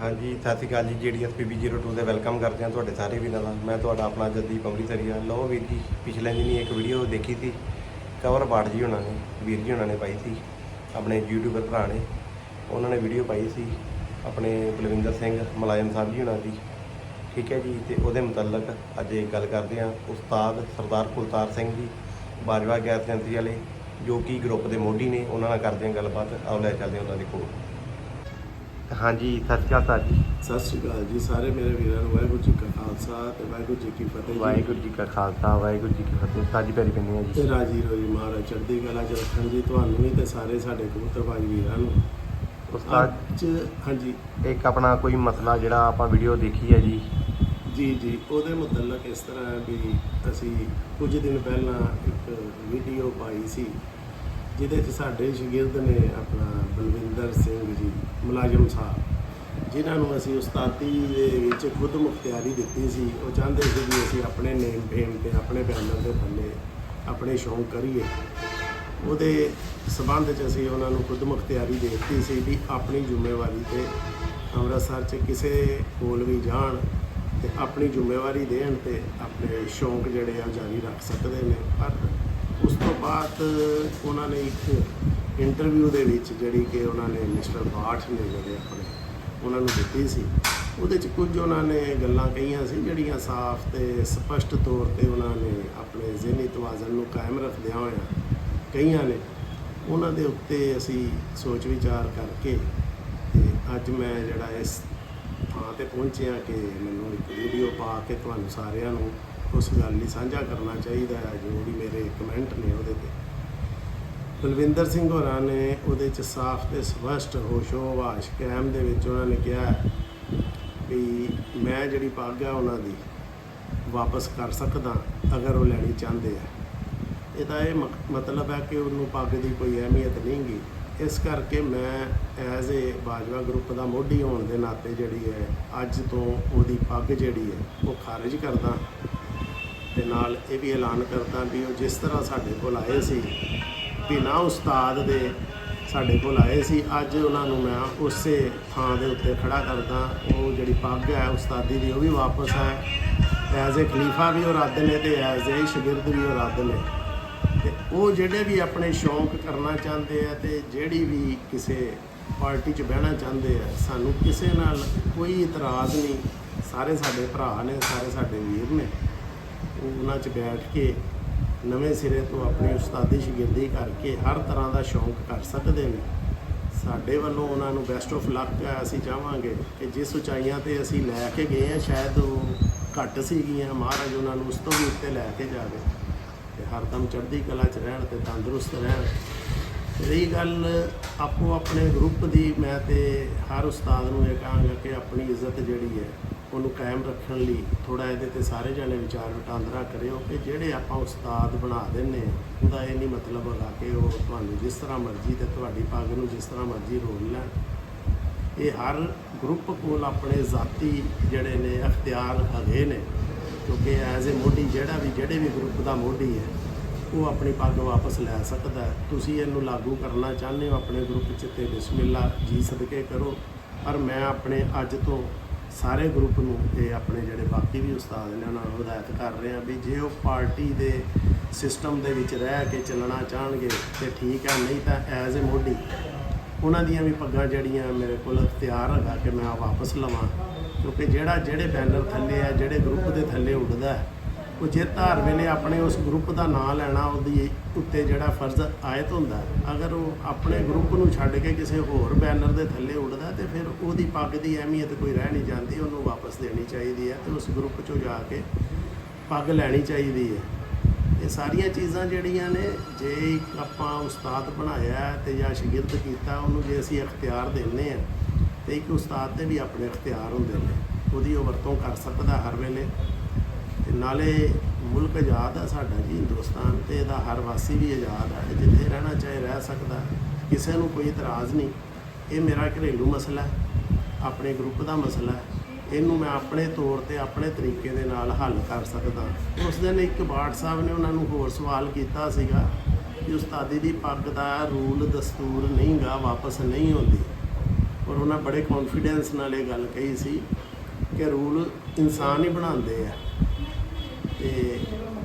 ਹਾਂਜੀ, ਸਤਿ ਸ਼੍ਰੀ ਅਕਾਲ ਜੀ ਜੀਡੀਐਸਪੀਬੀ 02 ਦੇ ਵੈਲਕਮ ਕਰਦੇ ਹਾਂ ਤੁਹਾਡੇ ਸਾਰੇ ਵੀਰਾਂ ਦਾ। ਮੈਂ ਤੁਹਾਡਾ ਆਪਣਾ ਜੱਦੀ ਅੰਮ੍ਰਿਤਸਰੀਆ ਲਓ ਵੀਰ ਜੀ, ਪਿਛਲੇ ਦਿਨੀ ਇੱਕ ਵੀਡੀਓ ਦੇਖੀ ਸੀ। ਕਵਰ ਬਾਟ ਜੀ ਉਹਨਾਂ ਨੇ, ਵੀਰ ਜੀ ਉਹਨਾਂ ਨੇ ਪਾਈ ਸੀ, ਆਪਣੇ ਯੂਟਿਊਬਰ ਭਰਾ ਨੇ। ਉਹਨਾਂ ਨੇ ਵੀਡੀਓ ਪਾਈ ਸੀ, ਆਪਣੇ ਬਲਵਿੰਦਰ ਸਿੰਘ ਮੁਲਾਇਮ ਸਾਹਿਬ ਜੀ ਉਹਨਾਂ ਦੀ। ਠੀਕ ਹੈ ਜੀ, ਤੇ ਉਹਦੇ ਮੁਤਲਕ ਅੱਜ ਇੱਕ ਗੱਲ ਕਰਦੇ ਹਾਂ। ਉਸਤਾਦ ਸਰਦਾਰ ਕੁਲਤਾਰ ਸਿੰਘ ਜੀ, ਬਾਜਵਾ ਗੈਸ ਏਜੰਸੀ ਵਾਲੇ, ਜੋ ਕਿ ਗਰੁੱਪ ਦੇ ਮੋਢੀ ਨੇ, ਉਹਨਾਂ ਨਾਲ ਕਰਦੇ ਹਾਂ ਗੱਲਬਾਤ। ਆਓ ਲੈ ਚੱਲਦੇ ਉਹਨਾਂ ਦੇ ਕੋਲ। ਹਾਂਜੀ ਸਤਿ ਸ਼੍ਰੀ ਅਕਾਲ ਜੀ। ਸਤਿ ਸ਼੍ਰੀ ਅਕਾਲ ਜੀ ਸਾਰੇ ਮੇਰੇ ਵੀਰਾਂ ਨੂੰ ਵਾਹਿਗੁਰੂ ਜੀ ਕਾ ਖਾਲਸਾ ਤੇ ਵਾਹਿਗੁਰੂ ਜੀ ਕੀ ਫਤਿਹ ਜੀ। ਵਾਹਿਗੁਰੂ ਜੀ ਕਾ ਖਾਲਸਾ ਵਾਹਿਗੁਰੂ ਜੀ ਕੀ ਫਤਿਹ। ਸਾਜੀ ਪੈਰੀ ਪੈਂਦੇ ਤੇ ਜੀ? ਰਾਜੀ ਰੋਜੀ ਮਹਾਰਾਜ ਚੜ੍ਹਦੀ ਕਲਾ ਚ ਰੱਖਣ ਜੀ ਤੁਹਾਨੂੰ ਵੀ ਤੇ ਸਾਰੇ ਸਾਡੇ ਕਬੂਤਰਬਾਜ਼ ਵੀਰਾਂ ਨੂੰ। ਉਸਤਾਦ ਅੱਜ ਹਾਂਜੀ। ਇੱਕ ਆਪਣਾ ਕੋਈ ਮਸਲਾ ਜਿਹੜਾ ਆਪਾਂ ਵੀਡੀਓ ਦੇਖੀ ਹੈ ਜੀ? ਜੀ ਜੀ ਉਹਦੇ ਮੁਤਲਕ ਇਸ ਤਰ੍ਹਾਂ ਹੈ ਵੀ ਅਸੀਂ ਕੁਝ ਦਿਨ ਪਹਿਲਾਂ ਇੱਕ ਵੀਡੀਓ ਪਾਈ ਸੀ। ਜਿਹਦੇ 'ਚ ਸਾਡੇ ਸ਼ਾਗਿਰਦ ਨੇ ਆਪਣਾ ਬਲਵਿੰਦਰ ਸਿੰਘ ਜੀ, ਮੁਲਾਜ਼ਮ ਸਾਹਿਬ ਜਿਨ੍ਹਾਂ ਨੂੰ ਅਸੀਂ ਉਸਤਾਦੀ ਦੇ ਵਿੱਚ ਖੁਦ ਮੁਖਤਿਆਰੀ ਦਿੱਤੀ ਸੀ। ਉਹ ਚਾਹੁੰਦੇ ਸੀ ਵੀ ਅਸੀਂ ਆਪਣੇ ਨੇਮ, ਫੇਮ ਤੇ ਆਪਣੇ ਬੈਨਰ ਦੇ ਥੱਲੇ ਆਪਣੇ ਸ਼ੌਂਕ ਕਰੀਏ। ਉਹਦੇ ਸਬੰਧ 'ਚ ਅਸੀਂ ਉਹਨਾਂ ਨੂੰ ਖੁਦ ਮੁਖਤਿਆਰੀ ਦੇ ਦਿੱਤੀ ਸੀ ਵੀ ਆਪਣੀ ਜ਼ਿੰਮੇਵਾਰੀ ਤੇ ਅੰਮ੍ਰਿਤਸਰ 'ਚ ਕਿਸੇ ਕੋਲ ਵੀ ਜਾਣ ਤੇ ਆਪਣੀ ਜ਼ਿੰਮੇਵਾਰੀ ਦੇਣ ਤੇ ਆਪਣੇ ਸ਼ੌਂਕ ਜਿਹੜੇ ਆ ਜਾਰੀ ਰੱਖ ਸਕਦੇ ਨੇ। ਪਰ ਬਾਅਦ ਉਹਨਾਂ ਨੇ ਇੱਕ ਇੰਟਰਵਿਊ ਦੇ ਵਿੱਚ ਜਿਹੜੀ ਕਿ ਉਹਨਾਂ ਨੇ ਮਿਸਟਰ ਬਾਠ ਨੇ ਜਿਹੜੇ ਆਪਣੇ ਉਹਨਾਂ ਨੂੰ ਦਿੱਤੀ ਸੀ, ਉਹਦੇ 'ਚ ਕੁਝ ਉਹਨਾਂ ਨੇ ਗੱਲਾਂ ਕਹੀਆਂ ਸੀ, ਜਿਹੜੀਆਂ ਸਾਫ਼ ਤੇ ਸਪਸ਼ਟ ਤੌਰ ਤੇ ਉਹਨਾਂ ਨੇ ਆਪਣੇ ਜ਼ਿਹਨੀ ਤਵਾਜ਼ਨ ਨੂੰ ਕਾਇਮ ਰੱਖਦਿਆਂ ਹੋਇਆਂ ਕਈਆਂ ਨੇ। ਉਹਨਾਂ ਦੇ ਉੱਤੇ ਅਸੀਂ ਸੋਚ ਵਿਚਾਰ ਕਰਕੇ ਤੇ ਅੱਜ ਮੈਂ ਜਿਹੜਾ ਇਸ ਥਾਂ ਤੇ ਪਹੁੰਚਿਆ ਕਿ ਮੈਨੂੰ ਇੱਕ ਵੀਡੀਓ ਪਾ ਕੇ ਤੁਹਾਨੂੰ ਸਾਰਿਆਂ ਨੂੰ ਉਸ ਗੱਲ ਲਈ ਸਾਂਝਾ ਕਰਨਾ ਚਾਹੀਦਾ ਹੈ, ਜੋ ਵੀ ਮੇਰੇ ਕਮੈਂਟ ਨੇ ਉਹਦੇ ਤੇ। ਬਲਵਿੰਦਰ ਸਿੰਘ ਹੋਰਾਂ ਨੇ ਉਹਦੇ ਚ ਸਾਫ਼ ਤੇ ਸਪਸ਼ਟ ਹੋਸ਼ੋ ਵਾਸ਼ ਦੇ ਵਿੱਚ ਉਹਨਾਂ ਨੇ ਕਿਹਾ ਵੀ ਮੈਂ ਜਿਹੜੀ ਪੱਗ ਆ ਉਹਨਾਂ ਦੀ ਵਾਪਸ ਕਰ ਸਕਦਾ ਅਗਰ ਉਹ ਲੈਣੀ ਚਾਹੁੰਦੇ ਆ। ਇਹਦਾ ਇਹ ਮਕ- ਮਤਲਬ ਹੈ ਕਿ ਉਹਨੂੰ ਪੱਗ ਦੀ ਕੋਈ ਅਹਿਮੀਅਤ ਨਹੀਂ ਗੀ। ਇਸ ਕਰਕੇ ਮੈਂ ਐਜ਼ ਏ ਬਾਜਵਾ ਗਰੁੱਪ ਦਾ ਮੋਢੀ ਹੋਣ ਦੇ ਨਾਤੇ ਜਿਹੜੀ ਹੈ, ਅੱਜ ਤੋਂ ਉਹਦੀ ਪੱਗ ਜਿਹੜੀ ਹੈ, ਉਹ ਖਾਰਜ ਕਰਦਾ। ਤੇ ਨਾਲ ਇਹ ਵੀ ਐਲਾਨ ਕਰਦਾ ਵੀ ਉਹ ਜਿਸ ਤਰ੍ਹਾਂ ਸਾਡੇ ਕੋਲ ਆਏ ਸੀ ਬਿਨਾਂ ਉਸਤਾਦ ਦੇ ਸਾਡੇ ਕੋਲ ਆਏ ਸੀ, ਅੱਜ ਉਹਨਾਂ ਨੂੰ ਮੈਂ ਉਸੇ ਥਾਂ ਦੇ ਉੱਤੇ ਖੜਾ ਕਰਦਾ। ਉਹ ਜਿਹੜੀ ਪੱਗ ਹੈ, ਉਸਤਾਦੀ ਦੀ, ਉਹ ਵੀ ਵਾਪਸ ਹੈ ਐਜ਼ ਏ ਖਲੀਫਾ ਵੀ ਉਹ ਰੱਦ ਨੇ ਤੇ ਐਜ਼ ਏ ਸ਼ਾਗਿਰਦ ਵੀ ਉਹ ਰੱਦ ਨੇ। ਤੇ ਉਹ ਜਿਹੜੇ ਵੀ ਆਪਣੇ ਸ਼ੌਂਕ ਕਰਨਾ ਚਾਹੁੰਦੇ ਆ ਤੇ ਜਿਹੜੀ ਵੀ ਕਿਸੇ ਪਾਰਟੀ 'ਚ ਬਹਿਣਾ ਚਾਹੁੰਦੇ ਆ, ਸਾਨੂੰ ਕਿਸੇ ਨਾਲ ਕੋਈ ਇਤਰਾਜ਼ ਨਹੀਂ। ਸਾਰੇ ਸਾਡੇ ਭਰਾ ਨੇ, ਸਾਰੇ ਸਾਡੇ ਵੀਰ ਨੇ। ਉਹਨਾਂ 'ਚ ਬੈਠ ਕੇ ਨਵੇਂ ਸਿਰੇ ਤੋਂ ਆਪਣੀ ਉਸਤਾਦੀ ਸ਼ਾਗਿਰਦੀ ਕਰਕੇ ਹਰ ਤਰ੍ਹਾਂ ਦਾ ਸ਼ੌਂਕ ਕਰ ਸਕਦੇ ਨੇ। ਸਾਡੇ ਵੱਲੋਂ ਉਹਨਾਂ ਨੂੰ ਬੈਸਟ ਆਫ ਲੱਕ ਹੈ ਅਸੀਂ ਚਾਹਾਂਗੇ ਕਿ ਜਿਸ ਉਚਾਈਆਂ ਤੇ ਅਸੀਂ ਲੈ ਕੇ ਗਏ ਆ, ਸ਼ਾਇਦ ਉਹ ਘੱਟ ਸੀਗੀਆਂ, ਮਹਾਰਾਜ ਉਹਨਾਂ ਨੂੰ ਉਸ ਤੋਂ ਵੀ ਉੱਤੇ ਲੈ ਕੇ ਜਾਵੇ। ਤੇ ਹਰਦਮ ਚੜ੍ਹਦੀ ਕਲਾ 'ਚ ਰਹਿਣ ਤੇ ਤੰਦਰੁਸਤ ਰਹਿਣ। ਤੇ ਰਹੀ ਗੱਲ ਆਪੋ ਆਪਣੇ ਗਰੁੱਪ ਦੀ, ਮੈਂ ਤੇ ਹਰ ਉਸਤਾਦ ਨੂੰ ਇਹ ਕਹਾਂਗਾ ਕਿ ਆਪਣੀ ਇੱਜ਼ਤ ਜਿਹੜੀ ਹੈ ਉਹਨੂੰ ਕਾਇਮ ਰੱਖਣ ਲਈ ਥੋੜਾ ਇਹਦੇ ਤੇ ਸਾਰੇ ਜਣੇ ਵਿਚਾਰ ਵਟਾਂਦਰਾ ਕਰਿਓ ਕਿ ਜਿਹੜੇ ਆਪਾਂ ਉਸਤਾਦ ਬਣਾ ਦਿੰਨੇ ਆ, ਉਹਦਾ ਇਹ ਨਹੀਂ ਮਤਲਬ ਹੈਗਾ ਕਿ ਉਹ ਤੁਹਾਨੂੰ ਜਿਸ ਤਰ੍ਹਾਂ ਮਰਜ਼ੀ ਤੇ ਤੁਹਾਡੀ ਪੱਗ ਨੂੰ ਜਿਸ ਤਰ੍ਹਾਂ ਮਰਜ਼ੀ ਰੋਲ ਲੈਣ। ਇਹ ਹਰ ਗਰੁੱਪ ਕੋਲ ਆਪਣੇ ਜ਼ਾਤੀ ਜਿਹੜੇ ਨੇ ਅਖਤਿਆਰ ਹੈਗੇ ਨੇ ਕਿਉਂਕਿ ਐਜ਼ ਅ ਮੋਢੀ ਜਿਹੜਾ ਵੀ ਜਿਹੜੇ ਵੀ ਗਰੁੱਪ ਦਾ ਮੋਢੀ ਹੈ ਉਹ ਆਪਣੀ ਪੱਗ ਵਾਪਸ ਲੈ ਸਕਦਾ ਤੁਸੀਂ ਇਹਨੂੰ ਲਾਗੂ ਕਰਨਾ ਚਾਹੁੰਦੇ ਹੋ ਆਪਣੇ ਗਰੁੱਪ 'ਚ ਤੇ ਬਿਸਮਿਲ੍ਲਾ ਜੀ ਸਦਕੇ ਕਰੋ। ਪਰ ਮੈਂ ਆਪਣੇ ਅੱਜ ਤੋਂ ਸਾਰੇ ਗਰੁੱਪ ਨੂੰ ਤੇ ਆਪਣੇ ਜਿਹੜੇ ਬਾਕੀ ਵੀ ਉਸਤਾਦ ਨੇ ਉਹਨਾਂ ਨੂੰ ਹਦਾਇਤ ਕਰ ਰਹੇ ਰਿਹਾ ਵੀ ਜੇ ਉਹ ਪਾਰਟੀ ਦੇ ਸਿਸਟਮ ਦੇ ਵਿੱਚ ਰਹਿ ਕੇ ਚੱਲਣਾ ਚਾਹਣਗੇ ਤੇ ਠੀਕ ਹੈ ਨਹੀਂ ਤਾਂ ਐਜ਼ ਅ ਮੋਢੀ ਉਹਨਾਂ ਦੀਆਂ ਵੀ ਪੱਗਾਂ ਜਿਹੜੀਆਂ ਮੇਰੇ ਕੋਲ ਤਿਆਰ ਹੈਗਾ ਕਿ ਮੈਂ ਵਾਪਸ ਲਵਾਂ ਕਿਉਂਕਿ ਜਿਹੜਾ ਜਿਹੜੇ ਬੈਨਰ ਥੱਲੇ ਆ ਜਿਹੜੇ ਗਰੁੱਪ ਦੇ ਥੱਲੇ ਉੱਡਦਾ ਹੈ, ਉਹ ਜੇ ਧਾਰ ਵੇਲੇ ਆਪਣੇ ਉਸ ਗਰੁੱਪ ਦਾ ਨਾਂ ਲੈਣਾ, ਉਹਦੀ ਉੱਤੇ ਜਿਹੜਾ ਫਰਜ਼ ਆਇਤ ਹੁੰਦਾ ਅਗਰ ਉਹ ਆਪਣੇ ਗਰੁੱਪ ਨੂੰ ਛੱਡ ਕੇ ਕਿਸੇ ਹੋਰ ਬੈਨਰ ਦੇ ਥੱਲੇ ਉੱਡਦਾ ਤੇ ਫਿਰ ਉਹਦੀ ਪੱਗ ਦੀ ਅਹਿਮੀਅਤ ਕੋਈ ਰਹਿ ਨਹੀਂ ਜਾਂਦੀ, ਉਹਨੂੰ ਵਾਪਸ ਦੇਣੀ ਚਾਹੀਦੀ ਹੈ ਤੇ ਉਸ ਗਰੁੱਪ 'ਚੋਂ ਜਾ ਕੇ ਪੱਗ ਲੈਣੀ ਚਾਹੀਦੀ ਹੈ। ਇਹ ਸਾਰੀਆਂ ਚੀਜ਼ਾਂ ਜਿਹੜੀਆਂ ਨੇ, ਜੇ ਇੱਕ ਆਪਾਂ ਉਸਤਾਦ ਬਣਾਇਆ ਹੈ ਤੇ ਜਾਂ ਸ਼ਾਗਿਰਦ ਕੀਤਾ, ਉਹਨੂੰ ਜੇ ਅਸੀਂ ਇਖਤਿਆਰ ਦਿੰਨੇ ਆ ਤੇ ਇੱਕ ਉਸਤਾਦ ਦੇ ਵੀ ਆਪਣੇ ਇਖਤਿਆਰ ਹੁੰਦੇ ਨੇ, ਉਹਦੀ ਉਹ ਵਰਤੋਂ ਕਰ ਸਕਦਾ ਹਰ ਵੇਲੇ। ਤੇ ਨਾਲੇ ਮੁਲਕ ਆਜ਼ਾਦ ਹੈ ਸਾਡਾ ਜੀ, ਹਿੰਦੁਸਤਾਨ ਤੇ ਇਹਦਾ ਹਰ ਵਾਸੀ ਵੀ ਆਜ਼ਾਦ ਹੈ ਜਿੱਥੇ ਰਹਿਣਾ ਚਾਹੇ ਰਹਿ ਸਕਦਾ, ਕਿਸੇ ਨੂੰ ਕੋਈ ਇਤਰਾਜ਼ ਨਹੀਂ। ਇਹ ਮੇਰਾ ਘਰੇਲੂ ਮਸਲਾ ਹੈ, ਆਪਣੇ ਗਰੁੱਪ ਦਾ ਮਸਲਾ ਹੈ। ਇਹਨੂੰ ਮੈਂ ਆਪਣੇ ਤੌਰ ਤੇ ਆਪਣੇ ਤਰੀਕੇ ਦੇ ਨਾਲ ਹੱਲ ਕਰ ਸਕਦਾ। ਉਸ ਦਿਨ ਇੱਕ ਬਾਟ ਸਾਹਿਬ ਨੇ ਉਹਨਾਂ ਨੂੰ ਹੋਰ ਸਵਾਲ ਕੀਤਾ ਸੀਗਾ ਕਿ ਉਸਤਾਦੀ ਦੀ ਪੱਗ ਦਾ ਰੂਲ, ਦਸਤੂਰ ਨਹੀਂਗਾ, ਵਾਪਸ ਨਹੀਂ ਹੁੰਦੀ ਔਰ ਉਹਨਾਂ ਬੜੇ ਕੌਨਫੀਡੈਂਸ ਨਾਲ ਇਹ ਗੱਲ ਕਹੀ ਸੀ ਕਿ ਰੂਲ ਇਨਸਾਨ ਹੀ ਬਣਾਉਂਦੇ ਆ। ਤੇ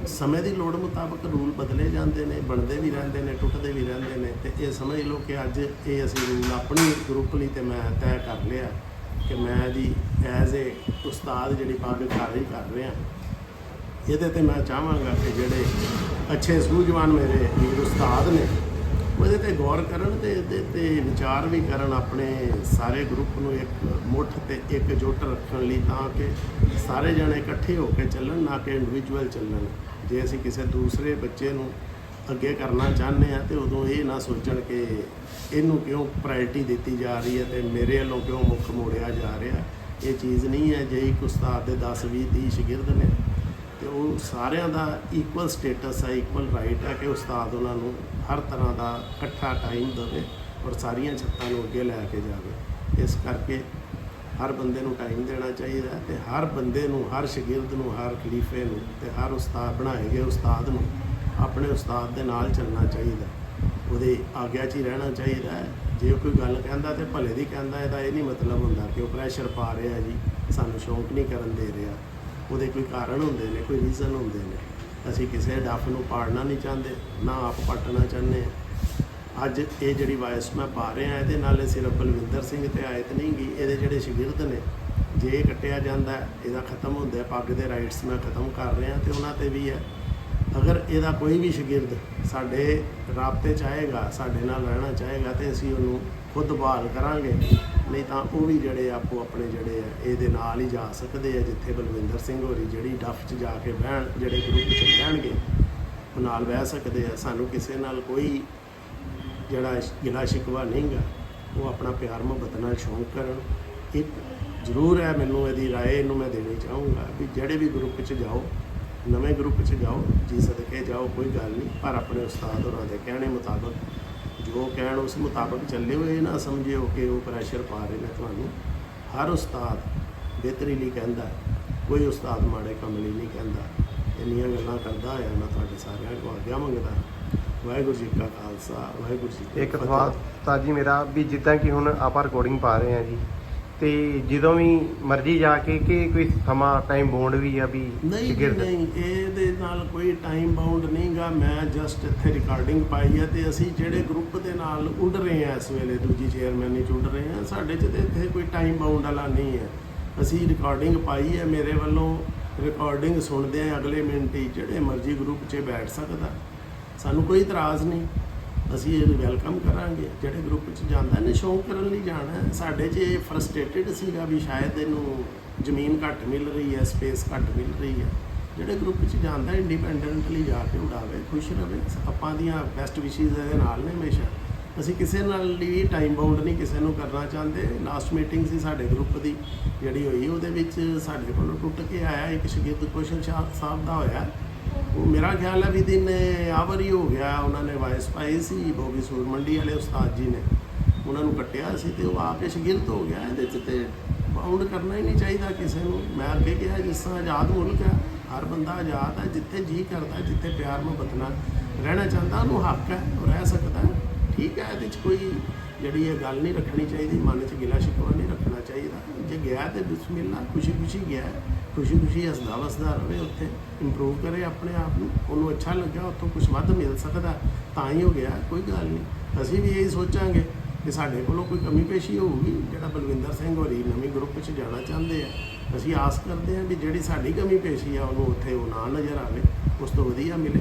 ਸਮੇਂ ਦੀ ਲੋੜ ਮੁਤਾਬਕ ਰੂਲ ਬਦਲੇ ਜਾਂਦੇ ਨੇ, ਬਣਦੇ ਵੀ ਰਹਿੰਦੇ ਨੇ, ਟੁੱਟਦੇ ਵੀ ਰਹਿੰਦੇ ਨੇ ਤੇ ਇਹ ਸਮਝ ਲਓ ਕਿ ਅੱਜ ਇਹ ਅਸੀਂ ਰੂਲ ਆਪਣੀ ਗਰੁੱਪ ਲਈ ਤੇ ਮੈਂ ਤੈਅ ਕਰ ਲਿਆ ਕਿ ਮੈਂ ਜੀ ਐਜ਼ ਏ ਉਸਤਾਦ ਜਿਹੜੀ ਪੱਗ ਖਾਰੀ ਕਰ ਰਿਹਾ, ਇਹਦੇ ਤੇ ਮੈਂ ਚਾਹਾਂਗਾ ਕਿ ਜਿਹੜੇ ਅੱਛੇ ਸੂਝਵਾਨ ਮੇਰੇ ਵੀਰ ਉਸਤਾਦ ਨੇ ਉਹਦੇ ਤੇ ਗੌਰ ਕਰਨ ਤੇ ਇਹਦੇ ਤੇ ਵਿਚਾਰ ਵੀ ਕਰਨ ਆਪਣੇ ਸਾਰੇ ਗਰੁੱਪ ਨੂੰ ਇੱਕ ਮੁੱਠ ਤੇ ਇਕਜੁੱਟ ਰੱਖਣ ਲਈ ਤਾਂ ਕਿ ਸਾਰੇ ਜਣੇ ਇਕੱਠੇ ਹੋ ਕੇ ਚੱਲਣ, ਨਾ ਕਿ ਇੰਡੀਵਿਜੂਅਲ ਚੱਲਣ। ਜੇ ਅਸੀਂ ਕਿਸੇ ਦੂਸਰੇ ਬੱਚੇ ਨੂੰ ਅੱਗੇ ਕਰਨਾ ਚਾਹੁੰਦੇ ਆ ਤੇ ਉਦੋਂ ਇਹ ਨਾ ਸੋਚਣ ਕਿ ਇਹਨੂੰ ਕਿਉਂ ਪ੍ਰਾਇੋਰਟੀ ਦਿੱਤੀ ਜਾ ਰਹੀ ਹੈ ਤੇ ਮੇਰੇ ਵੱਲੋਂ ਕਿਉਂ ਮੁੱਖ ਮੋੜਿਆ ਜਾ ਰਿਹਾ। ਇਹ ਚੀਜ਼ ਨਹੀਂ ਹੈ, ਜੇ ਇੱਕ ਉਸਤਾਦ ਦੇ 10 20 30 ਸ਼ਾਗਿਰਦ ਨੇ। ਤੇ ਉਹ ਸਾਰਿਆਂ ਦਾ ਇਕੁਅਲ ਸਟੇਟਸ ਹੈ ਇਕੁਅਲ ਰਾਈਟ ਹੈ ਕਿ ਉਸਤਾਦ ਉਹਨਾਂ ਨੂੰ ਹਰ ਤਰ੍ਹਾਂ ਦਾ ਇਕੱਠਾ ਟਾਈਮ ਦੇਵੇ ਔਰ ਸਾਰੀਆਂ ਛੱਤਾਂ ਨੂੰ ਅੱਗੇ ਲੈ ਕੇ ਜਾਵੇ। ਇਸ ਕਰਕੇ ਹਰ ਬੰਦੇ ਨੂੰ ਟਾਈਮ ਦੇਣਾ ਚਾਹੀਦਾ ਹੈ ਤੇ ਹਰ ਬੰਦੇ ਨੂੰ, ਹਰ ਸ਼ਾਗਿਰਦ ਨੂੰ, ਹਰ ਖਲੀਫੇ ਨੂੰ ਤੇ ਹਰ ਉਸਤਾਦ ਬਣਾਏ ਗਏ ਉਸਤਾਦ ਨੂੰ ਆਪਣੇ ਉਸਤਾਦ ਦੇ ਨਾਲ ਚੱਲਣਾ ਚਾਹੀਦਾ ਉਹਦੇ ਆਗਿਆ 'ਚ ਹੀ ਰਹਿਣਾ ਚਾਹੀਦਾ ਹੈ। ਜੇ ਕੋਈ ਗੱਲ ਕਹਿੰਦਾ ਤੇ ਭਲੇ ਦੀ ਕਹਿੰਦਾ, ਇਹਦਾ ਇਹ ਨਹੀਂ ਮਤਲਬ ਹੁੰਦਾ ਕਿ ਉਹ ਪ੍ਰੈਸ਼ਰ ਪਾ ਰਿਹਾ ਜੀ, ਸਾਨੂੰ ਸ਼ੌਂਕ ਨਹੀਂ ਕਰਨ ਦੇ ਰਿਹਾ। ਉਹਦੇ ਕੋਈ ਕਾਰਨ ਹੁੰਦੇ ਨੇ ਕੋਈ ਰੀਜ਼ਨ ਹੁੰਦੇ ਨੇ। ਅਸੀਂ ਕਿਸੇ ਡੱਫ ਨੂੰ ਪਾੜਨਾ ਨਹੀਂ ਚਾਹੁੰਦੇ ਨਾ ਆਪ ਪੱਟਣਾ ਚਾਹੁੰਦੇ ਹਾਂ। ਅੱਜ ਇਹ ਜਿਹੜੀ ਵਾਇਸ ਮੈਂ ਪਾ ਰਿਹਾ ਇਹਦੇ ਨਾਲ ਇਹ ਸਿਰਫ ਬਲਵਿੰਦਰ ਸਿੰਘ ਤੇ ਆਇਤ ਨਹੀਂ ਗਈ ਇਹਦੇ ਜਿਹੜੇ ਸ਼ਗਿਰਦ ਨੇ ਜੇ ਇਹ ਕੱਟਿਆ ਜਾਂਦਾ ਇਹਦਾ ਖਤਮ ਹੁੰਦਾ ਹੈ, ਪੱਗ ਦੇ ਰਾਈਟਸ ਮੈਂ ਖਤਮ ਕਰ ਰਿਹਾ ਤੇ ਉਹਨਾਂ ਤੇ ਵੀ ਹੈ। ਅਗਰ ਇਹਦਾ ਕੋਈ ਵੀ ਸ਼ਗਿਰਦ ਸਾਡੇ ਰਾਬਤੇ ਚ ਆਏਗਾ ਸਾਡੇ ਨਾਲ ਰਹਿਣਾ ਚਾਹੇਗਾ ਤੇ ਅਸੀਂ ਉਹਨੂੰ ਖੁਦ ਬਹਾਲ ਕਰਾਂਗੇ। ਨਹੀਂ ਤਾਂ ਉਹ ਵੀ ਜਿਹੜੇ ਆਪੋ ਆਪਣੇ ਜਿਹੜੇ ਆ ਇਹਦੇ ਨਾਲ ਹੀ ਜਾ ਸਕਦੇ ਆ ਜਿੱਥੇ ਬਲਵਿੰਦਰ ਸਿੰਘ ਹੋਰੀ ਜਿਹੜੀ ਡੱਫ 'ਚ ਜਾ ਕੇ ਬਹਿਣ ਜਿਹੜੇ ਗਰੁੱਪ 'ਚ ਬਹਿਣਗੇ ਉਹ ਨਾਲ ਬਹਿ ਸਕਦੇ ਆ ਸਾਨੂੰ ਕਿਸੇ ਨਾਲ ਕੋਈ ਜਿਹੜਾ ਗਿਲਾ ਸ਼ਿਕਵਾ ਨਹੀਂਗਾ ਉਹ ਆਪਣਾ ਪਿਆਰ ਮੁਹੱਬਤ ਨਾਲ ਸ਼ੌਂਕ ਕਰਨ ਇੱਕ ਜ਼ਰੂਰ ਹੈ ਮੈਨੂੰ ਇਹਦੀ رائے ਇਹਨੂੰ ਮੈਂ ਦੇਣੀ ਚਾਹੂੰਗਾ ਵੀ ਜਿਹੜੇ ਵੀ ਗਰੁੱਪ 'ਚ ਜਾਓ ਨਵੇਂ ਗਰੁੱਪ 'ਚ ਜਾਓ ਜੀ ਸਦਕੇ ਜਾਓ ਕੋਈ ਗੱਲ ਨਹੀਂ ਪਰ ਆਪਣੇ ਉਸਤਾਦ ਹੋਰਾਂ ਦੇ ਕਹਿਣੇ ਮੁਤਾਬਕ ਜੋ ਕਹਿਣ ਉਸ ਮੁਤਾਬਕ ਚੱਲਿਓ ਇਹ ਨਾ ਸਮਝਿਓ ਕਿ ਉਹ ਪ੍ਰੈਸ਼ਰ ਪਾ ਰਹੇ ਨੇ ਤੁਹਾਨੂੰ ਹਰ ਉਸਤਾਦ ਬਿਹਤਰੀ ਲਈ ਕਹਿੰਦਾ ਹੈ। ਕੋਈ ਉਸਤਾਦ ਮਾੜੇ ਕੰਮ ਲਈ ਨਹੀਂ ਕਹਿੰਦਾ ਇੰਨੀਆਂ ਗੱਲਾਂ ਕਰਦਾ ਹੋਇਆ ਮੈਂ ਤੁਹਾਡੇ ਸਾਰਿਆਂ ਕੋਲ ਆਗਿਆ ਮੰਗਦਾ ਵਾਹਿਗੁਰੂ ਜੀ ਕਾ ਖਾਲਸਾ ਵਾਹਿਗੁਰੂ ਜੀ ਕੀ ਇੱਕ ਫਤਿਹ। ਸਵਾਲ ਉਸਤਾਦ ਜੀ ਮੇਰਾ ਵੀ ਜਿੱਦਾਂ ਕਿ ਹੁਣ ਆਪਾਂ ਰਿਕਾਰਡਿੰਗ ਪਾ ਰਹੇ ਹਾਂ ਜੀ ਤੇ ਜਦੋਂ ਵੀ ਮਰਜ਼ੀ ਜਾ ਕੇ ਕਿ ਕੋਈ ਸਮਾਂ ਟਾਈਮ ਬੌਂਡ ਵੀ ਆ ਵੀ ਨਹੀਂ ਜੀ, ਸ਼ਾਗਿਰਦ- ਨਹੀਂ ਇਹਦੇ ਨਾਲ ਕੋਈ ਟਾਈਮ ਬਾਉਂਡ ਨਹੀਂਗਾ ਮੈਂ ਜਸਟ ਇੱਥੇ ਰਿਕਾਰਡਿੰਗ ਪਾਈ ਹੈ ਤੇ ਅਸੀਂ ਜਿਹੜੇ ਗਰੁੱਪ ਦੇ ਨਾਲ ਉੱਡ ਰਹੇ ਹਾਂ ਇਸ ਵੇਲੇ ਦੂਜੀ ਚੇਅਰਮੈਨੀ ਚ ਉੱਡ ਰਹੇ ਹਾਂ ਸਾਡੇ ਚ ਤੇ ਇੱਥੇ ਕੋਈ ਟਾਈਮ ਬਾਉਂਡ ਵਾਲਾ ਨਹੀਂ ਹੈ ਅਸੀਂ ਰਿਕਾਰਡਿੰਗ ਪਾਈ ਹੈ ਮੇਰੇ ਵੱਲੋਂ ਰਿਕਾਰਡਿੰਗ ਸੁਣਦੇ ਆ ਅਗਲੇ ਮਿੰਟ ਹੀ ਜਿਹੜੇ ਮਰਜ਼ੀ ਗਰੁੱਪ 'ਚ ਬੈਠ ਸਕਦਾ। ਸਾਨੂੰ ਕੋਈ ਇਤਰਾਜ਼ ਨਹੀਂ। ਅਸੀਂ ਇਹਨੂੰ ਵੈਲਕਮ ਕਰਾਂਗੇ। ਜਿਹੜੇ ਗਰੁੱਪ 'ਚ ਜਾਂਦਾ ਨੇ ਸ਼ੌਂਕ ਕਰਨ ਲਈ ਜਾਣਾ ਸਾਡੇ 'ਚ ਇਹ ਫਰਸਟ੍ਰੇਟਡ ਸੀਗਾ ਵੀ ਸ਼ਾਇਦ ਇਹਨੂੰ ਜ਼ਮੀਨ ਘੱਟ ਮਿਲ ਰਹੀ ਹੈ ਸਪੇਸ ਘੱਟ ਮਿਲ ਰਹੀ ਹੈ। ਜਿਹੜੇ ਗਰੁੱਪ 'ਚ ਜਾਂਦਾ ਇੰਡੀਪੈਂਡੈਂਟਲੀ ਜਾ ਕੇ ਉਡਾਵੇ, ਖੁਸ਼ ਰਹੇ ਆਪਾਂ ਦੀਆਂ ਬੈਸਟ ਵਿਸ਼ੀਜ਼ ਇਹਦੇ ਨਾਲ ਨੇ ਹਮੇਸ਼ਾ। ਅਸੀਂ ਕਿਸੇ ਨਾਲ ਲਈ ਟਾਈਮ ਬਾਉਂਡ ਨਹੀਂ ਕਿਸੇ ਨੂੰ ਕਰਨਾ ਚਾਹੁੰਦੇ। ਲਾਸਟ ਮੀਟਿੰਗ ਸੀ ਸਾਡੇ ਗਰੁੱਪ ਦੀ, ਜਿਹੜੀ ਹੋਈ, ਉਹਦੇ ਵਿੱਚ ਸਾਡੇ ਕੋਲੋਂ ਟੁੱਟ ਕੇ ਆਇਆ ਇੱਕ ਸ਼ਗਿਰਦ ਕੁਸ਼ਨ ਸਾਹਿਬ ਦਾ ਹੋਇਆ। ਮੇਰਾ ਖਿਆਲ ਹੈ ਵੀ ਦਿਨ ਆਵਰ ਹੀ ਹੋ ਗਿਆ, ਉਹਨਾਂ ਨੇ ਵਾਇਸ ਪਾਈ ਸੀ ਬੋਗੀ ਸੂਰ ਮੰਡੀ ਵਾਲੇ ਉਸਤਾਦ ਜੀ ਨੇ। ਉਹਨਾਂ ਨੂੰ ਕੱਟਿਆ ਸੀ ਤੇ ਉਹ ਆ ਕੇ ਸ਼ਗਿਰਦ ਹੋ ਗਿਆ, ਇਹਦੇ ਚ ਤੇ ਬਾਉਂਡ ਕਰਨਾ ਹੀ ਨਹੀਂ ਚਾਹੀਦਾ ਕਿਸੇ ਨੂੰ। ਮੈਂ ਅੱਗੇ ਕਿਹਾ, ਜਿਸ ਤਰ੍ਹਾਂ ਆਜ਼ਾਦ ਮੁਲਕ ਹੈ, ਹਰ ਬੰਦਾ ਆਜ਼ਾਦ ਹੈ, ਜਿੱਥੇ ਜੀ ਕਰਦਾ, ਜਿੱਥੇ ਪਿਆਰ ਮੁਹੱਬਤ ਨਾਲ ਰਹਿਣਾ ਚਾਹੁੰਦਾ, ਉਹਨੂੰ ਹੱਕ ਹੈ, ਉਹ ਰਹਿ ਸਕਦਾ ਠੀਕ ਹੈ, ਇਹਦੇ ਚ ਕੋਈ ਜਿਹੜੀ ਇਹ ਗੱਲ ਨਹੀਂ ਰੱਖਣੀ ਚਾਹੀਦੀ, ਮਨ 'ਚ ਗਿਲਾ ਸ਼ਿਕਵਾ ਨਹੀਂ ਰੱਖਣਾ ਚਾਹੀਦਾ। ਜੇ ਗਿਆ ਤੇ ਬਿਸਮਿਲ੍ਲਾ ਖੁਸ਼ੀ ਖੁਸ਼ੀ ਗਿਆ। ਖੁਸ਼ੀ ਖੁਸ਼ੀ ਹੱਸਦਾ ਵਸਦਾ ਰਹੇ, ਉੱਥੇ ਇੰਪਰੂਵ ਕਰੇ ਆਪਣੇ ਆਪ ਨੂੰ, ਉਹਨੂੰ ਅੱਛਾ ਲੱਗਿਆ ਉੱਥੋਂ ਕੁਝ ਵੱਧ ਮਿਲ ਸਕਦਾ, ਤਾਂ ਹੀ ਹੋ ਗਿਆ, ਕੋਈ ਗੱਲ ਨਹੀਂ ਅਸੀਂ ਵੀ ਇਹੀ ਸੋਚਾਂਗੇ ਕਿ ਸਾਡੇ ਕੋਲੋਂ ਕੋਈ ਕਮੀ ਪੇਸ਼ੀ ਹੋਊਗੀ, ਜਿਹੜਾ ਬਲਵਿੰਦਰ ਸਿੰਘ ਹੋਰੀ ਨਵੀਂ ਗਰੁੱਪ 'ਚ ਜਾਣਾ ਚਾਹੁੰਦੇ ਆ। ਅਸੀਂ ਆਸ ਕਰਦੇ ਹਾਂ ਵੀ ਜਿਹੜੀ ਸਾਡੀ ਕਮੀ ਪੇਸ਼ੀ ਆ, ਉਹਨੂੰ ਉੱਥੇ ਉਹ ਨਾ ਨਜ਼ਰ ਆਵੇ, ਉਸ ਤੋਂ ਵਧੀਆ ਮਿਲੇ।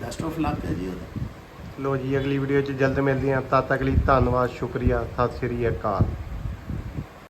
ਬੈਸਟ ਆਫ ਲੱਕ ਹੈ ਜੀ ਉਹਦਾ। ਲੋ ਜੀ, ਅਗਲੀ ਵੀਡੀਓ 'ਚ ਜਲਦ ਮਿਲਦੇ ਹਾਂ। ਤਦ ਤੱਕ ਲਈ ਧੰਨਵਾਦ, ਸ਼ੁਕਰੀਆ। ਸਤਿ ਸ੍ਰੀ ਅਕਾਲ।